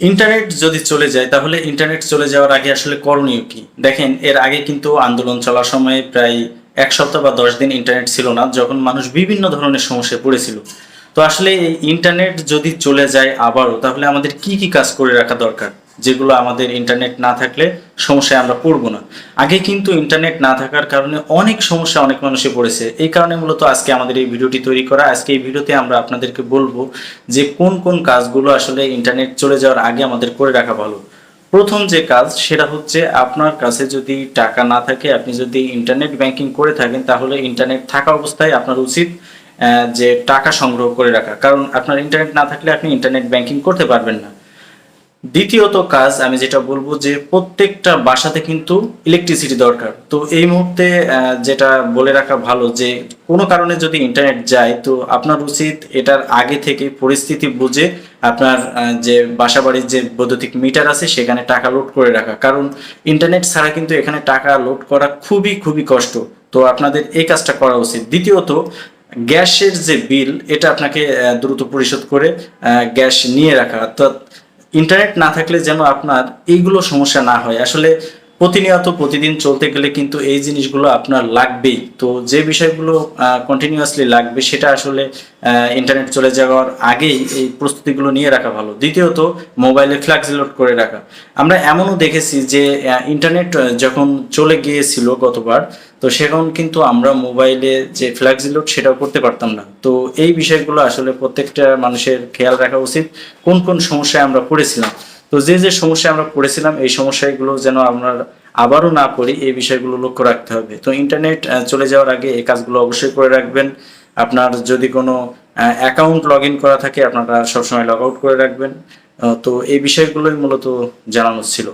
Internet যদি চলে যায়, তাহলে ইন্টারনেট চলে যাওয়ার আগে আসলে করণীয় কি? দেখেন, এর আগে কিন্তু আন্দোলন চলার সময় প্রায় এক সপ্তাহ বা দশ দিন ইন্টারনেট ছিল না, যখন মানুষ বিভিন্ন ধরনের সমস্যায় পড়েছিল। তো আসলে এই ইন্টারনেট যদি চলে যায় আবারও, তাহলে আমাদের কি কি কাজ করে রাখা দরকার? যেগুলো আমাদের ইন্টারনেট না থাকলে সমস্যায় আমরা পড়ব না। আগে কিন্তু ইন্টারনেট না থাকার কারণে অনেক সমস্যা অনেক মানুষে পড়েছে। এই কারণে মূলত আজকে আমাদের এই ভিডিওটি তৈরি করা। আজকে এই ভিডিওতে আমরা আপনাদেরকে বলব যে কোন কোন কাজগুলো আসলে ইন্টারনেট চলে যাওয়ার আগে আমাদের করে রাখা ভালো। প্রথম যে কাজ সেটা হচ্ছে আপনার কাছে যদি টাকা না থাকে, আপনি যদি ইন্টারনেট ব্যাংকিং করে থাকেন, তাহলে ইন্টারনেট থাকা অবস্থায় আপনার উচিত যে টাকা সংগ্রহ করে রাখা। কারণ আপনার ইন্টারনেট না থাকলে আপনি ইন্টারনেট ব্যাংকিং করতে পারবেন না। দ্বিতীয়ত কাজ, আমি যেটা বলব যে প্রত্যেকটা বাসাতে কিন্তু ইলেকট্রিসিটি দরকার। তো এই মুহূর্তে যেটা বলে রাখা ভালো যে কোনো কারণে যদি ইন্টারনেট যায়, তো আপনার উচিত এটার আগে থেকে পরিস্থিতি বুঝে আপনার যে বাসা বাড়ির যে বৈদ্যুতিক মিটার আছে, সেখানে টাকা লোড করে রাখা। কারণ ইন্টারনেট ছাড়া কিন্তু এখানে টাকা লোড করা খুবই খুবই কষ্ট। তো আপনাদের এই কাজটা করা উচিত। দ্বিতীয়ত, গ্যাসের যে বিল এটা আপনাকে দ্রুত পরিশোধ করে গ্যাস নিয়ে রাখা। অর্থাৎ ইন্টারনেট না থাকলে যেন আপনার এইগুলো সমস্যা না হয়। আসলে প্রতিনিয়ত প্রতিদিন চলতে গেলে কিন্তু এই জিনিসগুলো আপনার লাগবেই। তো যে বিষয়গুলো কন্টিনিউয়াসলি লাগবে সেটা আসলে ইন্টারনেট চলে যাওয়ার আগেই এই প্রস্তুতিগুলো নিয়ে রাখা ভালো। দ্বিতীয়ত মোবাইলে ফ্ল্যাক্স লোড করে রাখা। আমরা এমনও দেখেছি যে ইন্টারনেট যখন চলে গিয়েছিল গতবার, তো সেখন কিন্তু আমরা মোবাইলে যে ফ্ল্যাক্স লোড সেটাও করতে পারতাম না। তো এই বিষয়গুলো আসলে প্রত্যেকটা মানুষের খেয়াল রাখা উচিত, কোন কোন সমস্যায় আমরা পড়েছিলাম। তো যে যে সমস্যায় আমরা পড়েছিলাম, এই সমস্যাগুলো যেন আমরা আবারও না পড়ি, এই বিষয়গুলো লক্ষ্য রাখতে হবে। তো ইন্টারনেট চলে যাওয়ার আগে এই কাজগুলো অবশ্যই করে রাখবেন। আপনার যদি কোনো অ্যাকাউন্ট লগ করা থাকে, আপনারা সবসময় লগ আউট করে রাখবেন। তো এই বিষয়গুলোই মূলত জানানো ছিল।